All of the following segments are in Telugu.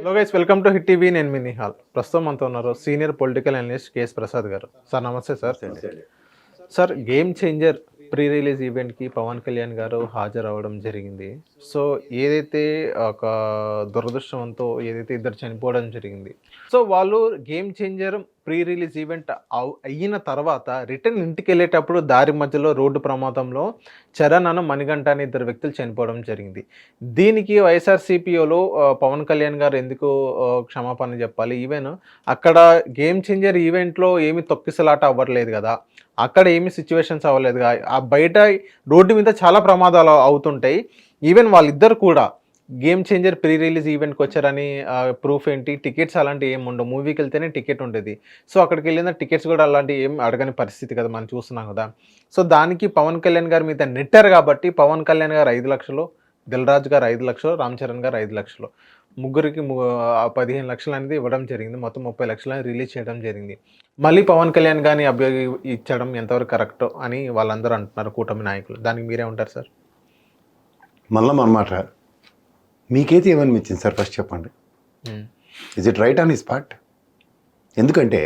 Hello guys welcome to Hit TV నేను మీ నిహాల్. ప్రస్తుతం మనతో ఉన్నారు senior political analyst K S Prasad garu. Sir నమస్తే sir. Sir game changer pre release ఈవెంట్కి పవన్ కళ్యాణ్ గారు హాజరు అవ్వడం జరిగింది. సో ఏదైతే ఒక దురదృష్టంతో ఏదైతే ఇద్దరు చనిపోవడం జరిగింది. సో వాళ్ళు game changer pre release event అయిన తర్వాత రిటర్న్ ఇంటికి వెళ్ళేటప్పుడు దారి మధ్యలో రోడ్డు ప్రమాదంలో చరణ్ అను మణిగంట అనే ఇద్దరు వ్యక్తులు చనిపోవడం జరిగింది. దీనికి వైఎస్ఆర్సీపీఓలో పవన్ కళ్యాణ్ గారు ఎందుకు క్షమాపణ చెప్పాలి? ఈవెన్ అక్కడ గేమ్ చేంజర్ ఈవెంట్లో ఏమి తొక్కిసలాట అవ్వట్లేదు కదా. అక్కడ ఏమి సిచ్యువేషన్స్ అవ్వలేదు ఆ బయట రోడ్డు మీద చాలా ప్రమాదాలు అవుతుంటాయి. ఈవెన్ వాళ్ళిద్దరు కూడా గేమ్ చేంజర్ ప్రీ రిలీజ్ ఈవెంట్కి వచ్చారని ప్రూఫ్ ఏంటి? టికెట్స్ అలాంటివి ఏమి ఉండవు. మూవీకి వెళ్తేనే టికెట్ ఉండేది. సో అక్కడికి వెళ్ళిన టికెట్స్ కూడా అలాంటి ఏం అడగని పరిస్థితి కదా మనం చూస్తున్నాం కదా. సో దానికి పవన్ కళ్యాణ్ గారి మీద నెట్టారు కాబట్టి పవన్ కళ్యాణ్ గారు ఐదు లక్షలు దిల్ రాజు గారు ఐదు లక్షలు రామ్ చరణ్ గారు ఐదు లక్షలు. ముగ్గురికి పదిహేను లక్షలు అనేది ఇవ్వడం జరిగింది. మొత్తం ముప్పై లక్షలు రిలీజ్ చేయడం జరిగింది. మళ్ళీ పవన్ కళ్యాణ్ గారిని అభ్యర్థి ఇచ్చడం ఎంతవరకు కరెక్ట్ అని వాళ్ళందరూ అంటున్నారు కూటమి నాయకులు. దానికి మీరే ఉంటారు సార్? మళ్ళీ అన్నమాట మీకైతే ఏమనిపించింది సార్ ఫస్ట్ చెప్పండి? ఇజ్ ఇట్ రైట్ ఆన్ ఈ స్పాట్ ఎందుకంటే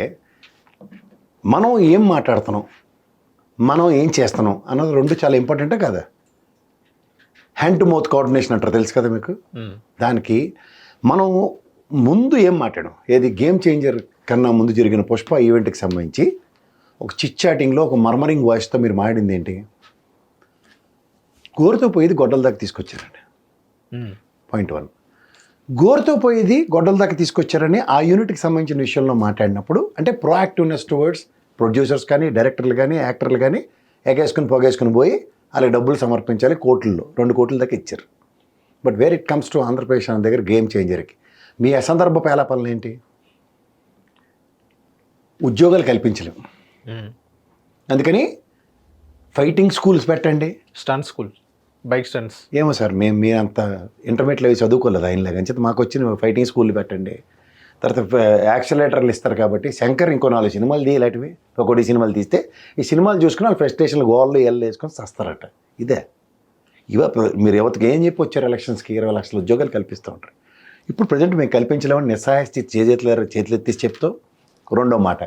మనం ఏం మాట్లాడుతున్నాం మనం ఏం చేస్తున్నాం అన్నది రెండు చాలా ఇంపార్టెంటే కదా. హ్యాండ్ టు మౌత్ కోఆర్డినేషన్ అంటారు తెలుసు కదా మీకు? దానికి మనం ముందు ఏం మాట్లాడాం ఏది గేమ్ చేంజర్ కన్నా ముందు జరిగిన పుష్ప ఈవెంట్కి సంబంధించి ఒక చిట్ చాటింగ్లో ఒక మర్మరింగ్ వాయిస్తో మీరు మాడింది ఏంటి? గోరుతో పోయేది గొడ్డల దాకా తీసుకొచ్చారండి. Point one. గోరుతో పోయేది గొడ్డల దాకా తీసుకొచ్చారని ఆ యూనిట్కి సంబంధించిన విషయంలో మాట్లాడినప్పుడు అంటే ప్రోయాక్టివ్నెస్ టువర్డ్స్ ప్రొడ్యూసర్స్ కానీ డైరెక్టర్లు కానీ యాక్టర్లు కానీ ఎగేసుకుని పొగేసుకుని పోయి వాళ్ళకి డబ్బులు సమర్పించాలి కోట్లలో రెండు కోట్ల దాకా ఇచ్చారు. But where it comes to Andhra Pradesh అనే దగ్గర గేమ్ చేంజర్కి మీ అసందర్భ పేలాపనలు ఏంటి? ఉద్యోగాలు కల్పించలేము అందుకని ఫైటింగ్ స్కూల్స్ పెట్టండి. స్టన్ స్కూల్ బైక్ స్టంట్స్ ఏమో సార్ మేము మీరు అంత ఇంటర్మీడియట్లో అవి చదువుకోలేదు ఆయనలాగా. అంచేత మాకు వచ్చిన ఫైటింగ్ స్కూల్ పెట్టండి. తర్వాత యాక్సిలేటర్లు ఇస్తారు కాబట్టి శంకర్ ఇంకో నాలుగు సినిమాలు తీయలేటివి ఒకటి సినిమాలు తీస్తే ఈ సినిమాలు చూసుకుని వాళ్ళు ఫస్ట్ గోళ్ళు ఎల్లు వేసుకొని చస్తారట ఇదే. ఇవ మీరు ఎవరికి ఏం చెప్పి వచ్చారు ఎలక్షన్స్కి ఇరవై లక్షల ఉద్యోగాలు కల్పిస్తూ ఉంటారు. ఇప్పుడు ప్రజెంట్ మేము కల్పించలేమని నిస్సహాయ స్థితి చేతులు చేతులు చెప్తూ రెండో మాట.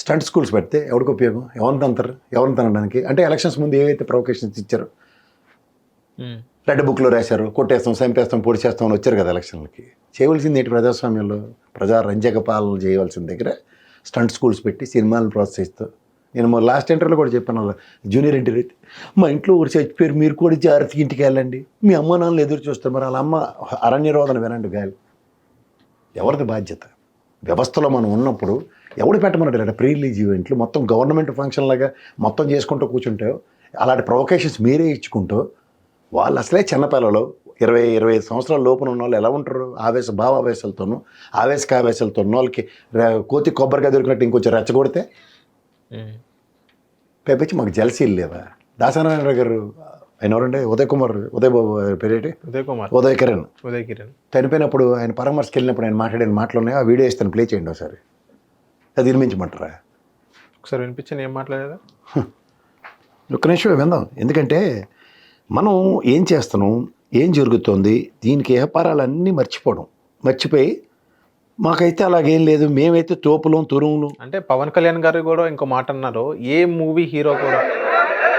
స్టంట్ స్కూల్స్ పెడితే ఎవరికి ఉపయోగం? ఎవరిని తంతారు ఎవరిని తనడానికి? అంటే ఎలక్షన్స్ ముందు ఏవైతే ప్రొవకేషన్స్ ఇచ్చారో రెడ్ బుక్లో రాశారు కొట్టేస్తాం చంపేస్తాం పొడి చేస్తాం అని వచ్చారు కదా ఎలక్షన్లకి. చేయవలసింది ఏంటి ప్రజాస్వామ్యంలో? ప్రజా రంజక పాలన చేయవలసిన దగ్గర స్టంట్ స్కూల్స్ పెట్టి సినిమాలను ప్రోత్సహిస్తూ. నేను మా లాస్ట్ ఇంటర్వ్యూలో కూడా చెప్పాను వాళ్ళ జూనియర్ అయితే మా ఇంట్లో ఒకటి చచ్చిపోయారు మీరు కూడా జాగ్రత్తగా ఇంటికి వెళ్ళండి. మీ అమ్మ నాన్నలు ఎదురు చూస్తారు మరి వాళ్ళ అమ్మ అరణ్య రోదన వినండి గాలి. ఎవరిది బాధ్యత? వ్యవస్థలో మనం ఉన్నప్పుడు ఎవడు పెట్టమన్నాడు ప్రీ రిలీజ్ ఈవెంట్లు? మొత్తం గవర్నమెంట్ ఫంక్షన్ లాగా మొత్తం చేసుకుంటూ కూర్చుంటే అలాంటి ప్రొవకేషన్స్ మీరే ఇచ్చుకుంటూ వాళ్ళు అసలే చిన్నపిల్లలు. ఇరవై ఇరవై ఐదు సంవత్సరాల లోపల ఉన్న వాళ్ళు ఎలా ఉంటారు? ఆవేశ భావావేశాలతోనూ ఆవేశక ఆవేశాలతో ఉన్న వాళ్ళకి కోతి కొబ్బరిగా దొరికినట్టు ఇంకొంచెం రెచ్చగొడితే పైపించి మాకు జలసీలు లేవా? దాసనారాయణ గారు ఆయన ఎవరంటే ఉదయ్ కుమార్ ఉదయ్ బాబు పేరేటి? ఉదయ్ కుమార్ ఉదయ్ కిరణ్ ఉదయ్ కిరణ్ చనిపోయినప్పుడు ఆయన పరామర్శకి వెళ్ళినప్పుడు ఆయన మాట్లాడిన మాటలు ఉన్నాయి ఆ వీడియో ఇస్తాను ప్లే చేయండి ఒకసారి. అది నిర్మించమంటారా ఒకసారి వినిపించండి ఏం మాట్లాడారా? ఒక్క నిమిషం విందాం. ఎందుకంటే మనం ఏం చేస్తున్నాం ఏం జరుగుతోంది దీనికి వ్యాపారాలన్నీ మర్చిపోవడం. మర్చిపోయి మాకైతే అలాగేం లేదు మేమైతే తోపులం తురుములు. అంటే పవన్ కళ్యాణ్ గారు కూడా ఇంకో మాట అన్నారు ఏ మూవీ హీరో కూడా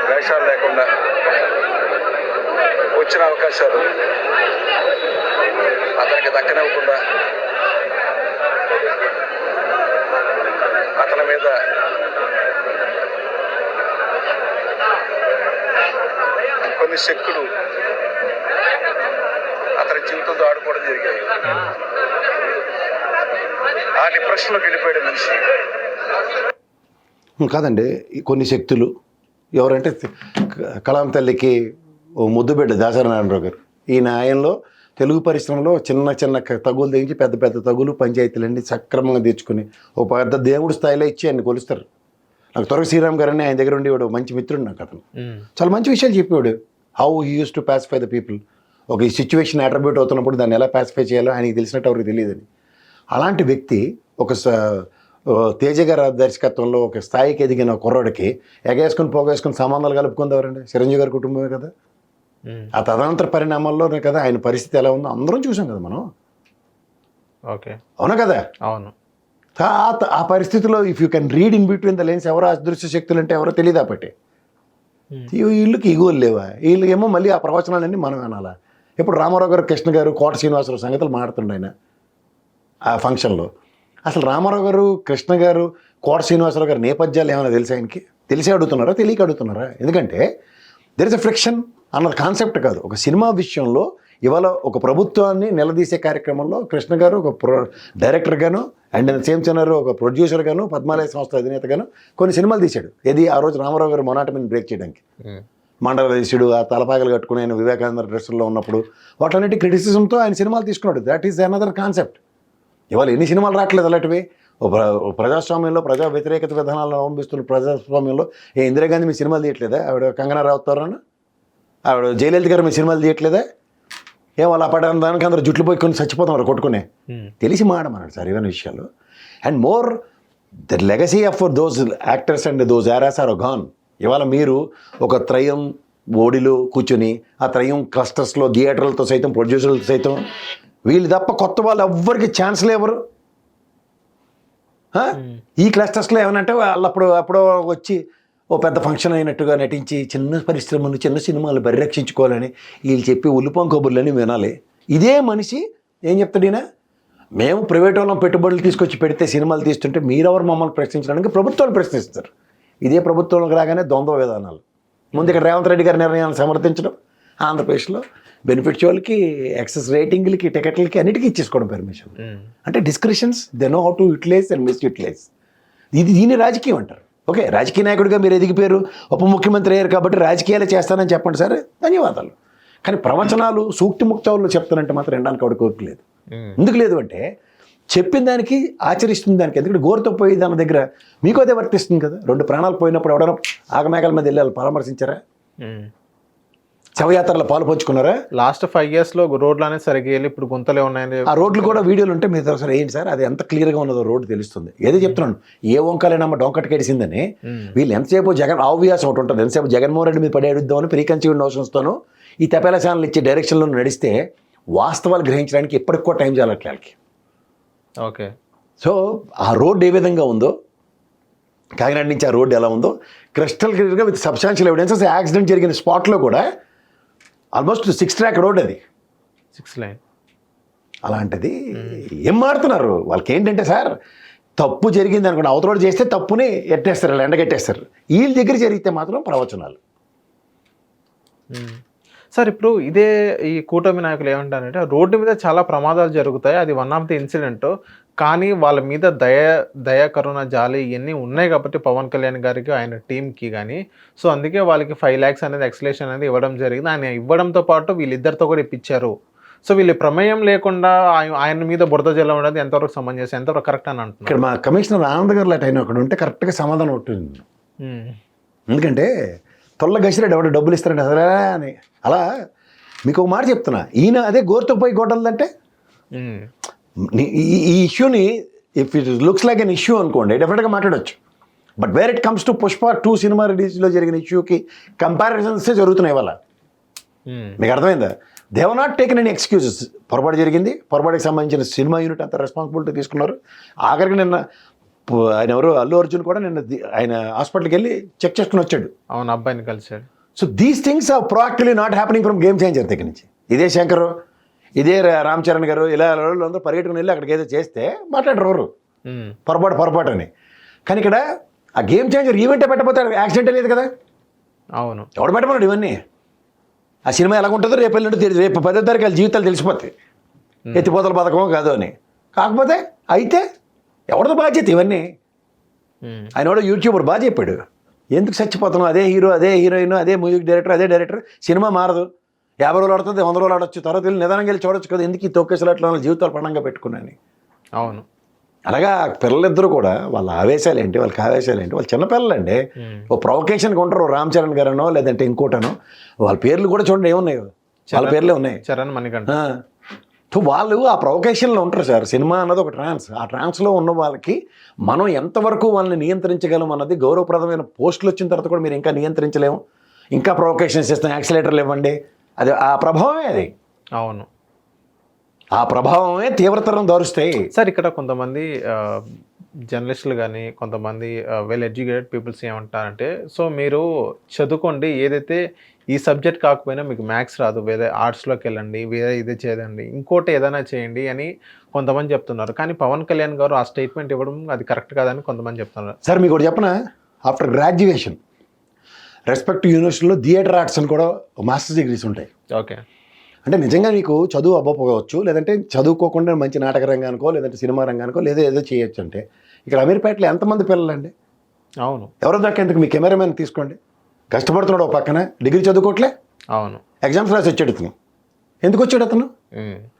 వేషాలు లేకుండా వచ్చిన అవకాశాలు అతనికి దక్కనివ్వకుండా అతని మీద కొన్ని శక్తులు అతని జీవితంతో ఆడుకోవడం జరిగాయి. ఆ డిప్రెషన్లోకి వెళ్ళిపోయాడు మనిషి. కాదండి ఈ కొన్ని శక్తులు ఎవరంటే కలాం తల్లికి ఓ ముద్దుబిడ్డ దాసనారాయణరావు గారు. ఈ న్యాయంలో తెలుగు పరిశ్రమలో చిన్న చిన్న తగులు తెగించి పెద్ద పెద్ద తగులు పంచాయతీలన్నీ సక్రమంగా తీర్చుకుని ఒక పెద్ద దేవుడి స్థాయిలో ఇచ్చి ఆయన కొలుస్తారు. నాకు త్వరగా శ్రీరామ్ గారు అని ఆయన దగ్గర ఉండేవాడు మంచి మిత్రుడు నాకు అతను. చాలా మంచి విషయాలు చెప్పేవాడు. How he uses to pacify the people ఒక ఈ సిచ్యువేషన్ అట్రిబ్యూట్ అవుతున్నప్పుడు దాన్ని ఎలా పాసిఫై చేయాలో ఆయనకి తెలిసినట్టు ఎవరికి తెలియదని అలాంటి వ్యక్తి ఒక ఓ తేజ గారి దర్శకత్వంలో ఒక స్థాయికి ఎదిగిన కుర్రాడికి ఎగేసుకుని పోగేసుకుని సంబంధాలు కలుపుకుందారండి చిరంజీవి గారి కుటుంబమే కదా. ఆ తదనంతర పరిణామాల్లోనే కదా ఆయన పరిస్థితి ఎలా ఉందో అందరం చూసాం కదా మనం. ఓకే. అవునా కదా? అవును. ఆ ఆ పరిస్థితిలో if you can read in between the lines ఎవరో అదృశ్య శక్తులు అంటే ఎవరో తెలియదు అప్పటి. వీళ్ళకి ఈగోలు లేవా? వీళ్ళు ఏమో మళ్ళీ ఆ ప్రవచనాలన్నీ మనం వినాలా? ఇప్పుడు రామారావు గారు కృష్ణ గారు కోట శ్రీనివాసరావు సంగతులు మాడుతుండే ఆయన ఆ ఫంక్షన్లో. అసలు రామారావు గారు కృష్ణ గారు కోట శ్రీనివాసరావు గారి నేపథ్యాలు ఏమైనా తెలిసి ఆయనకి? తెలిసి అడుగుతున్నారా? తెలియక అడుగుతున్నారా? ఎందుకంటే దెర్ ఇస్ అ ఫ్రిక్షన్ అన్నది కాన్సెప్ట్ కాదు. ఒక సినిమా విషయంలో ఇవాళ ఒక ప్రభుత్వాన్ని నిలదీసే కార్యక్రమంలో కృష్ణ గారు ఒక ప్రొ డైరెక్టర్ గాను అండ్ సేమ్ చెన్నారు ఒక ప్రొడ్యూసర్ గాను పద్మాలయ సంస్థ అధినేత గాను కొన్ని సినిమాలు తీశాడు. ఏది ఆ రోజు రామారావు గారు మొనాటమిని బ్రేక్ చేయడానికి. ఉమ్. మండల వేసుడు ఆ తలపాగలు కట్టుకుని ఆయన వివేకానంద డ్రెస్సుల్లో ఉన్నప్పుడు వాటన్నిటి క్రిటిసిజంతో ఆయన సినిమాలు తీసుకున్నాడు. దాట్ ఈస్ అనదర్ కాన్సెప్ట్ ఇవాళ ఎన్ని సినిమాలు రావట్లేదు అలాంటివి. ప్రజాస్వామ్యంలో ప్రజా వ్యతిరేకత విధానాలను అవలంబిస్తున్న ప్రజాస్వామ్యంలో ఏ ఇందిరాగాంధీ మీ సినిమాలు తీయట్లేదా? ఆవిడ కంగనా రావుతారన్న ఆవిడ జయలలిత గారు మీ సినిమాలు తీయట్లేదా? ఏం వాళ్ళ పడడం దానికి అందరూ జుట్లు పోయి కొన్ని చచ్చిపోతున్నారు కొట్టుకునే. తెలిసి మాడమన్నాడు సార్ ఇవన్నీ విషయాలు. And more the legacy of those actors and those eras are gone ఇవాళ మీరు ఒక త్రయం ఓడిలో కూర్చొని ఆ త్రయం క్లస్టర్స్లో థియేటర్లతో సైతం ప్రొడ్యూసర్లతో సైతం వీళ్ళు తప్ప కొత్త వాళ్ళు ఎవ్వరికి ఛాన్స్లు ఎవరు? ఆ? ఈ క్లస్టర్స్లో ఏమనంటే వాళ్ళు అప్పుడు అప్పుడో వచ్చి ఓ పెద్ద ఫంక్షన్ అయినట్టుగా నటించి చిన్న పరిశ్రమలు చిన్న సినిమాలు పరిరక్షించుకోవాలని వీళ్ళు చెప్పి ఉల్లిపం కబుర్లని వినాలి. ఇదే మనిషి ఏం చెప్తాడీనా మేము ప్రైవేట్ వాళ్ళం పెట్టుబడులు తీసుకొచ్చి పెడితే సినిమాలు తీస్తుంటే మీరెవరు మమ్మల్ని ప్రశ్నించడానికి ప్రభుత్వాలు ప్రశ్నిస్తారు. ఇదే ప్రభుత్వంలోకి రాగానే ద్వంద్వ విధానాలు. ముందు ఇక్కడ రేవంత్ రెడ్డి గారి నిర్ణయాన్ని సమర్థించడం ఆంధ్రప్రదేశ్లో బెనిఫిట్స్ వాళ్ళకి ఎక్సెస్ రేటింగ్లకి టికెట్లకి అన్నిటికీ ఇచ్చేసుకోవడం పర్మిషన్ ఉమ్. అంటే discretions they know how to utilize and mis utilize ఇది దీన్ని రాజకీయం అంటారు. ఓకే రాజకీయ నాయకుడిగా మీరు ఎదిగిపోయారు ఉప ముఖ్యమంత్రి అయ్యారు కాబట్టి రాజకీయాలు చేస్తానని చెప్పండి సరే. ధన్యవాదాలు. కానీ ప్రవచనాలు సూక్తి ముక్తావులు చెప్తానంటే మాత్రం ఎండానికి ఆవిడ కోరిక లేదు. ఎందుకు లేదు అంటే చెప్పిన దానికి ఆచరిస్తుంది దానికి ఎందుకంటే గోరుతో పోయి దాని దగ్గర మీకు అదే వర్తిస్తుంది కదా. రెండు ప్రాణాలు పోయినప్పుడు ఎవడైనా ఆగమేఘాల మీద వెళ్ళాలి పరామర్శించారా. శవయాత్రలో పాలు పంచుకున్నారా? లాస్ట్ ఫైవ్ ఇయర్స్లో రోడ్లు అనేది సరిగ్గా వెళ్ళి ఇప్పుడు గుంతలే ఉన్నాయని ఆ రోడ్లు కూడా వీడియోలు ఉంటే మీరు సార్ ఏంటి సార్? అది ఎంత క్లియర్గా ఉన్నదో రోడ్డు తెలుస్తుంది. ఏదో చెప్తున్నాను. ఏ వంకాలేనమ్మ డొంకటకేడిసిందని ఉమ్. వీళ్ళు ఎంతసేపు జగన్ ఆవ్యాసం ఒకటి ఉంటుంది. ఎంతసేపు జగన్మోహన్ రెడ్డి మీద పడి అడుగుదామని ప్రీకన్సీవ్ నోషన్స్తోనూ ఈ తెపేల ఛానల్ ఇచ్చే డైరెక్షన్లో నడిస్తే వాస్తవాలు గ్రహించడానికి ఇప్పటికి కూడా టైం చాలట్లే వాళ్ళకి. ఓకే. సో ఆ రోడ్డు ఏ విధంగా ఉందో కాకినాడ నుంచి ఆ రోడ్డు ఎలా ఉందో క్రిస్టల్ క్లియర్గా విత్ సబ్స్టాన్షియల్ ఎవిడెన్సెస్ యాక్సిడెంట్ జరిగిన స్పాట్లో కూడా ఆల్మోస్ట్ సిక్స్ ట్రాక్ రోడ్ అది. Six line. అలాంటిది ఏం మారుతున్నారు? వాళ్ళకి ఏంటంటే సార్ తప్పు జరిగింది అనుకోండి అవతల చేస్తే తప్పుని ఎట్టేస్తారు వాళ్ళు ఎండగట్టేస్తారు. వీళ్ళ దగ్గర జరిగితే మాత్రం ప్రవచనాలు. సార్ ఇప్పుడు ఇదే ఈ కూటమి నాయకులు ఏమంటారంటే రోడ్డు మీద చాలా ప్రమాదాలు జరుగుతాయి. అది వన్ ఆఫ్ ది ఇన్సిడెంట్. కానీ వాళ్ళ మీద దయ దయ కరుణ జాలి ఇవన్నీ ఉన్నాయి కాబట్టి పవన్ కళ్యాణ్ గారికి ఆయన టీంకి కానీ సో అందుకే వాళ్ళకి ఫైవ్ ల్యాక్స్ అనేది ఎక్స్లేషన్ అనేది ఇవ్వడం జరిగింది. ఆయన ఇవ్వడంతో పాటు వీళ్ళిద్దరితో కూడా ఇప్పించారు. సో వీళ్ళ ప్రమేయం లేకుండా ఆయన మీద బురద జల్లం అనేది ఎంతవరకు సంబంధించి ఎంతవరకు కరెక్ట్ అని అంటున్నారు? ఇక్కడ మా కమిషనర్ ఆనంద్ గారు లాంటి ఆయన అక్కడ ఉంటే కరెక్ట్గా సమాధానం ఉంటుంది. ఎందుకంటే తొల్ల గసిరెడ్డి ఎవడో డబ్బులు ఇస్తారంటే అసలే అని. అలా మీకు ఒక మాట చెప్తున్నా. ఈయన అదే గోరుతో పోయి ఈ ఇష్యూని if it looks like an issue అనుకోండి డెఫినెట్గా మాట్లాడొచ్చు. But where it comes to Pushpa two cinema రిలీజ్లో జరిగిన ఇష్యూకి కంపారిజన్సే జరుగుతున్నాయి ఇవాళ? మ్మ్. మీకు అర్థమైందా? They've not taken any excuses పొరపాటు జరిగింది పొరపాటుకి సంబంధించిన సినిమా యూనిట్ అంతా రెస్పాన్సిబిలిటీ తీసుకున్నారు. ఆఖరికి నిన్న ఆయన ఎవరు? అల్లు అర్జున్ కూడా నిన్న ఆయన హాస్పిటల్కి వెళ్ళి చెక్ చేసుకుని వచ్చాడు. అవును అబ్బాయిని కలిసాడు so these things are proactively not happening from game changer దగ్గర నుంచి. ఇదే శంకర్ ఇదే రా- రామ్ చరణ్ గారు ఇలా అందరూ పరిగెట్టుకుని వెళ్ళి అక్కడికి ఏదో చేస్తే మాట్లాడరు. పొరపాటు పొరపాటు అని. కానీ ఇక్కడ ఆ గేమ్ చేంజర్ ఈవెంటే పెట్టకపోతే యాక్సిడెంట్ లేదు కదా? అవును. ఎవడు పెట్టమన్నాడు ఇవన్నీ? ఆ సినిమా ఎలా ఉంటుందో రేపు తెలియదు రేపు పదో తారీఖు వాళ్ళ జీవితాలు తెలిసిపోతాయి. ఎత్తిపోతల పథకమో కాదో అని. కాకపోతే అయితే ఎవరిదో బాధ్యత ఇవన్నీ. ఆయన కూడా యూట్యూబర్ బాగా చెప్పాడు. ఎందుకు చచ్చిపోతున్నాం అదే హీరో అదే హీరోయిన్ అదే మ్యూజిక్ డైరెక్టర్ అదే డైరెక్టర్. సినిమా మారదు. యాభై రోజులు ఆడుతుంది వంద రోజులు ఆడొచ్చు తర్వాత వెళ్ళి నిదానంగా వెళ్ళి చూడొచ్చు కదా ఎందుకు ఈ తొక్కేసలు అట్లా వాళ్ళ జీవితాలు పణంగా పెట్టుకున్నాను అవును. అలాగా పిల్లలిద్దరూ కూడా వాళ్ళ ఆవేశాలు ఏంటి వాళ్ళకి ఆవేశాలు ఏంటి వాళ్ళు చిన్నపిల్లలండి. ఓ ప్రొవకేషన్కి ఉంటారు రామ్ చరణ్ గారనో లేదంటే ఇంకోటనో వాళ్ళ పేర్లు కూడా చూడండి ఏమున్నాయి. వాళ్ళ పేర్లే ఉన్నాయి. చరణ్ మణికంఠ. వాళ్ళు ఆ ప్రొవకేషన్లో ఉంటారు సార్ సినిమా అన్నది ఒక ట్రాన్స్ ఆ ట్రాన్స్లో ఉన్న వాళ్ళకి మనం ఎంతవరకు వాళ్ళని నియంత్రించగలం అన్నది గౌరవప్రదమైన పోస్టులు వచ్చిన తర్వాత కూడా మీరు ఇంకా నియంత్రించలేము. ఇంకా ప్రొవకేషన్స్ ఇస్తాం యాక్సిలేటర్లు ఇవ్వండి అది ఆ ప్రభావమే అది. అవును. ఆ ప్రభావమే తీవ్రతరం దారుస్తాయి. సార్ ఇక్కడ కొంతమంది జర్నలిస్టులు కానీ కొంతమంది వెల్ ఎడ్యుకేటెడ్ పీపుల్స్ ఏమంటారంటే సో మీరు చదువుకోండి ఏదైతే ఈ సబ్జెక్ట్ కాకపోయినా మీకు మ్యాథ్స్ రాదు వేరే ఆర్ట్స్లోకి వెళ్ళండి వేరే ఇదే చేయండి ఇంకోటి ఏదైనా చేయండి అని కొంతమంది చెప్తున్నారు. కానీ పవన్ కళ్యాణ్ గారు ఆ స్టేట్మెంట్ ఇవ్వడం అది కరెక్ట్ కాదని కొంతమంది చెప్తున్నారు. సార్ మీకు ఒకటి చెప్పనా? ఆఫ్టర్ గ్రాడ్యుయేషన్ రెస్పెక్ట్ యూనివర్సిటీలో థియేటర్ ఆర్ట్స్ అని కూడా మాస్టర్స్ డిగ్రీస్ ఉంటాయి. ఓకే. అంటే నిజంగా నీకు చదువు అవ్వకపోవచ్చు లేదంటే చదువుకోకుండా మంచి నాటక రంగానికో లేదంటే సినిమా రంగానికో లేదో ఏదో చేయొచ్చు అంటే ఇక్కడ అమీర్పేటలో ఎంతమంది పిల్లలండి? అవును. ఎవరో దాకా ఎందుకు మీ కెమెరామెన్ తీసుకోండి. కష్టపడుతున్నాడు ఒక పక్కన డిగ్రీ చదువుకోవట్లే అవును. ఎగ్జామ్స్ రాసి వచ్చాడు అతను ఎందుకు వచ్చాడు అతను.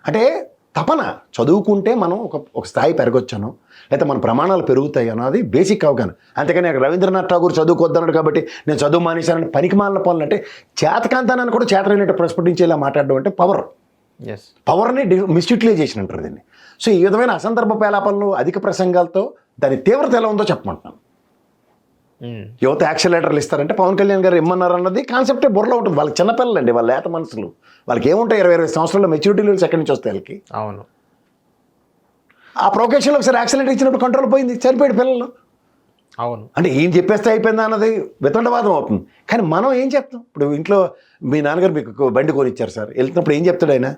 అంటే తపన. చదువుకుంటే మనం ఒక ఒక స్థాయి పెరగొచ్చాను లేకపోతే మన ప్రమాణాలు పెరుగుతాయి అన్నది బేసిక్ అవగాహన. అంతేకాని రవీంద్రనాథ్ ఠాగూర్ చదువుకోద్దన్నాడు కాబట్టి నేను చదువు మానేశానని పనికి మాలిన పనులు అంటే చేతకాంతానని కూడా చేతనైనట్టు ప్రస్ఫుటించి ఇలా మాట్లాడడం అంటే పవర్ ఎస్ పవర్ని మిస్యూటిలైజేషన్ అంటారు దీన్ని. సో ఈ విధమైన అసందర్భ పేలాపనలు అధిక ప్రసంగాలతో దాని తీవ్రత ఎలా ఉందో చెప్పమంటున్నాను. యువత యాక్షన్ లెటర్లు ఇస్తారంటే పవన్ కళ్యాణ్ గారు ఇమ్మన్నారు అన్నది కాన్సెప్టే బుర్రలో ఉంటుంది. వాళ్ళకి చిన్నపిల్లలండి వాళ్ళ లేత మనసులు. వాళ్ళకి ఏముంటాయి ఇరవై ఇరవై సంవత్సరాల మెచ్యూరిటీ లెవెల్స్ ఎక్కడి నుంచి వస్తాయి వాళ్ళకి? అవును. ఆ ప్రొకేషన్లో ఒకసారి యాక్సిడెంట్ ఇచ్చినప్పుడు కంట్రోల్ పోయింది చనిపోయాడు పిల్లలు. అవును. అంటే ఏం చెప్పేస్తే అయిపోయిందా అన్నది వితండవాదం అవుతుంది. కానీ మనం ఏం చెప్తాం? ఇప్పుడు ఇంట్లో మీ నాన్నగారు మీకు బండి కొనిచ్చారు సార్. వెళ్తున్నప్పుడు ఏం చెప్తాడు ఆయన?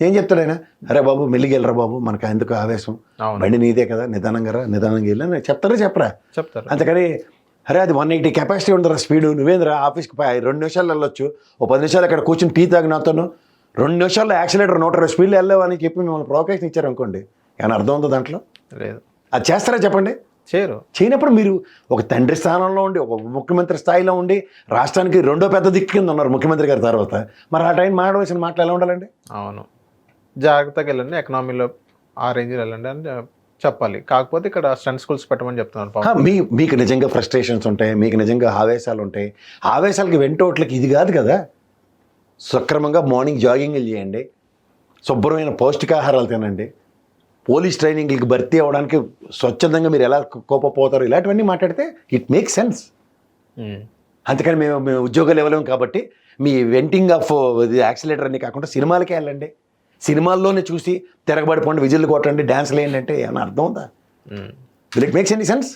ఏం చెప్తాడు ఆయన? అరే బాబు మెల్లిగి వెళ్ళరా బాబు మనకు ఎందుకు ఆవేశం? బండి నీదే కదా నిదానంగా రా నిదానంగా వెళ్ళి చెప్తారా చెప్పరా? చెప్తారు. అంతకని అరే అది వన్ ఎయిటీ కెపాసిటీ ఉండరా స్పీడు నువ్వేంద్రా ఆఫీస్కి పై రెండు నిమిషాలు వెళ్ళొచ్చు. ఓ పది నిమిషాలు అక్కడ కూర్చొని టీ తాగి నాతోను. రెండు నిమిషాల్లో యాక్సిలేటర్ నూట ఇరవై స్పీడ్లో వెళ్ళావు అని చెప్పి మిమ్మల్ని ప్రోకేషన్ ఇచ్చారు అనుకోండి. ఏమైనా అర్థం ఉందో దాంట్లో? లేదు. అది చేస్తారా చెప్పండి? చేయరు. చేయనప్పుడు మీరు ఒక తండ్రి స్థానంలో ఉండి ఒక ముఖ్యమంత్రి స్థాయిలో ఉండి రాష్ట్రానికి రెండో పెద్ద దిక్కు కింద ఉన్నారు ముఖ్యమంత్రి గారి తర్వాత. మరి ఆ టైం మాట్లాడవలసిన మాటలు ఎలా ఉండాలండి? అవును. జాగ్రత్తగా వెళ్ళండి. ఎకనామీలో ఆ రేంజ్లో వెళ్ళండి అని చెప్- చెప్పాలి. కాకపోతే ఇక్కడ స్టంట్ స్కూల్స్ పెట్టమని పవన్ మీ మీకు నిజంగా ఫ్రస్ట్రేషన్స్ ఉంటాయి మీకు నిజంగా ఆవేశాలు ఉంటాయి ఆవేశాలకి వెంటోట్లకి ఇది కాదు కదా? సక్రమంగా మార్నింగ్ జాగింగ్లు చేయండి. శుభ్రమైన పౌష్టికాహారాలు తినండి. పోలీస్ ట్రైనింగ్కి భర్తీ అవ్వడానికి స్వచ్ఛందంగా మీరు ఎలా కోపపోతారు ఇలాంటివన్నీ మాట్లాడితే ఇట్ మేక్ సెన్స్. అందుకని మేము మేము ఉద్యోగాలు ఇవ్వలేము కాబట్టి మీ వెంటింగ్ ఆఫ్ యాక్సిలేటర్ అని కాకుండా సినిమాలకే వెళ్ళండి. సినిమాల్లోనే చూసి తిరగబడిపోండి విజిల్లు కొట్టండి డ్యాన్స్లు అంటే ఏమన్నా అర్థం ఉందా. Will it makes any sense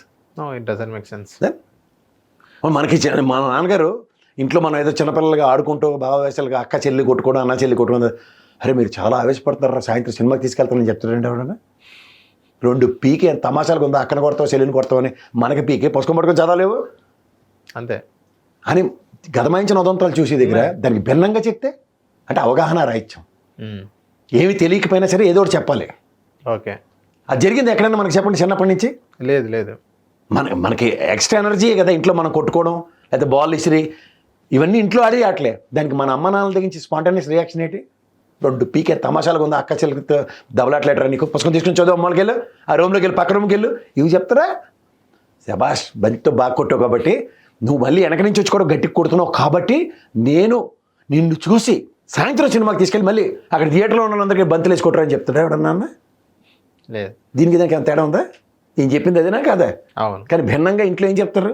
it make sense మనకి మా నాన్నగారు ఇంట్లో మనం ఏదో చిన్నపిల్లలుగా ఆడుకుంటూ భావవేశాలుగా అక్క చెల్లి కొట్టుకోవడం అన్న చెల్లి కొట్టుకోవడం అరే మీరు చాలా ఆవేశపడతారా? సాయంత్రం సినిమాకి తీసుకెళ్తానని చెప్తారండి ఎవడన్నా రెండు పీకి ఎంత తమాషాలుగా ఉందో అక్కన కొడతావు చెల్లిని కొడతావు అని మనకి పీకే పుస్తకం పట్టుకొని చదవలేవు? అంతే. అని గదమాయించిన ఉదంతాలు చూసే దగ్గర దానికి భిన్నంగా చెప్తే అంటే అవగాహన రాయిత్యం ఉమ్. ఏమి తెలియకపోయినా సరే ఏదో ఒకటి చెప్పాలి. ఓకే. అది జరిగింది ఎక్కడైనా మనకి చెప్పండి చిన్నప్పటి నుంచి? లేదు లేదు. మన మనకి ఎక్స్ట్రా ఎనర్జీ కదా ఇంట్లో మనం కొట్టుకోవడం లేకపోతే బాల్ ఇసిరి ఇవన్నీ ఇంట్లో ఆడి ఆటలే. దానికి మన అమ్మ నాన్నల దగ్గర నుంచి స్పాంటేనియస్ రియాక్షన్ ఏంటి? రెండు పీకే తమాషాలుగా ఉంది అక్క చెల్లితో దెబ్బలాట్లేటరా నీకు? పుస్తకం తీసుకుని చదువు అమ్మలకి వెళ్ళు ఆ రూమ్లోకి వెళ్ళి పక్క రూమ్కి వెళ్ళు. ఇవి చెప్తారా? శబాష్ బంతితో బాగా కొట్టావు కాబట్టి నువ్వు మళ్ళీ వెనక నుంచి వచ్చి కూడా గట్టికి కొడుతున్నావు కాబట్టి నేను నిన్ను చూసి సాయంత్రం సినిమాకి తీసుకెళ్ళి మళ్ళీ అక్కడ థియేటర్లో ఉన్న వాళ్ళందరికీ బంతులు వేసి చెప్తాడా ఎవడన్నా అన్న? లేదు. దీనికి దానికి ఏమైనా తేడా ఉందా? నేను చెప్పింది అదేనా కాదా? అవును. కానీ భిన్నంగా ఇంట్లో ఏం చెప్తారు?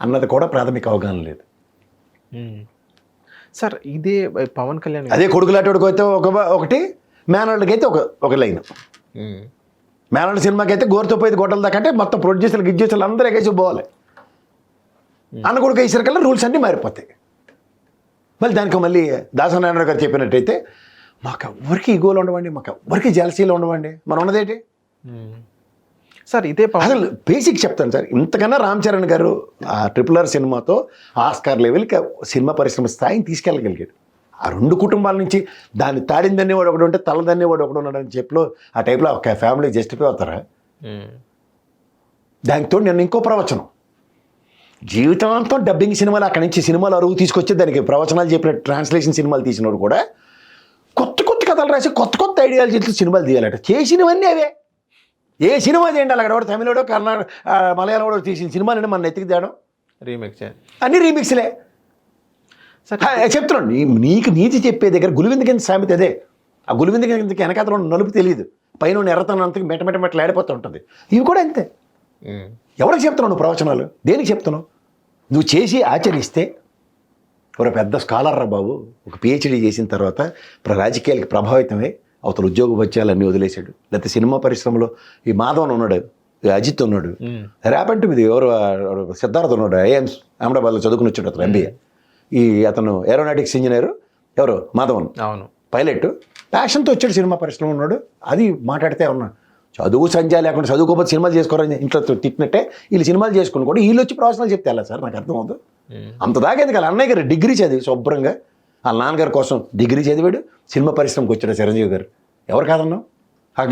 అన్నది కూడా ప్రాథమిక అవగాహన లేదు. సార్ ఇదే పవన్ కళ్యాణ్ అదే కొడుకులాటోడికి అయితే ఒక ఒకటి మేనల్డ్కి అయితే ఒక ఒక లైన్. మేనల్డ్ సినిమాకి అయితే గోరుతో పోయేది గొడ్డల దాకా అంటే మొత్తం ప్రొడ్యూసర్లు గిడ్యూసర్లు అందరూ ఎగేసి పోవాలి. అన్న కొడుకు వేసరికల్లా రూల్స్ అన్నీ మారిపోతాయి. మళ్ళీ దానికి మళ్ళీ దాసనారాయణ గారు చెప్పినట్టయితే మాకు ఎవరికి ఈగోలు ఉండవండి మాకు ఎవరికి జలసీలు ఉండవండి. మనం ఉన్నదేంటి. సార్ ఇదే అసలు బేసిక్ చెప్తాను సార్ ఇంతకన్నా రామ్ చరణ్ గారు ఆ ట్రిపుల్ ఆర్ సినిమాతో ఆస్కార్ లెవెల్కి సినిమా పరిశ్రమ స్థాయిని తీసుకెళ్ళగలిగాడు. ఆ రెండు కుటుంబాల నుంచి దాన్ని తాడిందనే వాడు ఒకడు ఉంటే తలదన్నే వాడు ఒకడు ఉన్నాడు అని చెప్పిలో ఆ టైప్లో ఒక ఫ్యామిలీ జస్టిఫై అవుతారా. దానితో నేను ఇంకో ప్రవచనం. జీవితాంతం డబ్బింగ్ సినిమాలు అక్కడి నుంచి సినిమాలు అరువు తీసుకొచ్చి దానికి ప్రవచనాలు చెప్పిన ట్రాన్స్లేషన్ సినిమాలు తీసినోడు కూడా కొత్త కొత్త కథలు రాసి కొత్త కొత్త ఐడియాలజీతో సినిమాలు తీయాలట. చేసినవన్నీ అవే. ఏ సినిమా చేయండి అలా కూడా తమిళోడో కర్ణాటక మలయాళంలో తీసిన సినిమాలని మన ఎత్తికి తేడం. రీమేక్ చేయండి. అన్ని రీమిక్స్లే చెప్తున్నాను నీ- నీకు నీతి చెప్పే దగ్గర గులివింద కింద సామెత అదే. ఆ గులివింద కిందకి వెనకాతలో నలుపు తెలియదు. పైన ఎర్రతనంతకి మెట మెట మెట్ల ఆడిపోతూ ఉంటుంది. ఇవి కూడా అంతే. ఎవరికి చెప్తున్నావు నువ్వు ప్రవచనాలు? దేనికి చెప్తున్నావు? నువ్వు చేసి ఆచరిస్తే ఒక పెద్ద స్కాలర్ రా బాబు. ఒక పిహెచ్డీ చేసిన తర్వాత రాజకీయాలకి ప్రభావితమై. అవతల ఉద్యోగ వచ్చేయాలన్నీ వదిలేశాడు. లేకపోతే సినిమా పరిశ్రమలో ఈ మాధవన్ ఉన్నాడు అజిత్ ఉన్నాడు. రేపంటే ఇది ఎవరు సిద్ధార్థ ఉన్నాడు ఐఎమ్స్ అహ్మదాబాద్లో చదువుకుని వచ్చాడు అతను ఎంబీఏ ఈ అతను ఏరోనాటిక్స్ ఇంజనీర్ ఎవరు? మాధవన్. అవును. పైలట్ ప్యాషన్తో వచ్చాడు సినిమా పరిశ్రమ ఉన్నాడు. అది మాట్లాడితే ఉన్నా చదువు సంధ్య లేకుండా చదువుకోకపోతే సినిమాలు చేసుకోరని ఇంట్లో తిట్టినట్టే వీళ్ళు సినిమాలు చేసుకుని కూడా వీళ్ళు వచ్చి ప్రొఫెషనల్ చెప్తే ఎలా సార్? నాకు అర్థం అవుతుంది. అంత దాకా ఎందుకు వాళ్ళ అన్నయ్య గారు డిగ్రీ చదివి శుభ్రంగా వాళ్ళ నాన్నగారి కోసం డిగ్రీ చదివాడు సినిమా పరిశ్రమకు వచ్చాడు చిరంజీవి గారు. ఎవరు కాదన్నాం?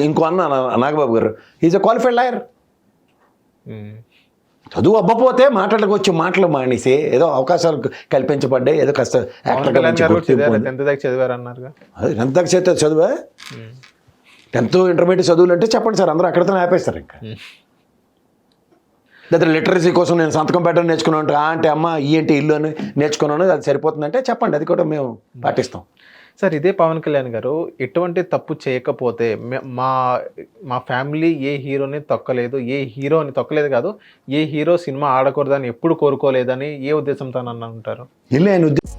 ఇంకో అన్న నాగబాబు గారు. Is a qualified lawyer. చదువు అబ్బపోతే మాటలకు వచ్చి మాటలు మానేసి ఏదో అవకాశాలు కల్పించబడ్డాయి ఏదో ఉంది. టెన్త్ దాకా చదివారు చేస్తే చదువా. టెన్త్ ఇంటర్మీడియట్ చదువులు అంటే చెప్పండి సార్ అందరూ అక్కడితో ఆపేస్తారు ఇంకా. లేదా లిటరసీ కోసం నేను సంతకం పెట్టడం నేర్చుకున్నాను అంటే ఆ అంటే అమ్మ ఈ అంటే ఇల్లు అని నేర్చుకున్నాను అది సరిపోతుందంటే చెప్పండి అది కూడా మేము పాటిస్తాం. సార్ ఇదే పవన్ కళ్యాణ్ గారు ఎటువంటి తప్పు చేయకపోతే మే- మా ఫ్యామిలీ ఏ హీరోని తొక్కలేదు ఏ హీరోని తొక్కలేదు కాదు ఏ హీరో సినిమా ఆడకూడదని ఎప్పుడు కోరుకోలేదని ఏ ఉద్దేశంతో నన్ను అంటారు ఇల్లు ఆయన ఉద్యోగం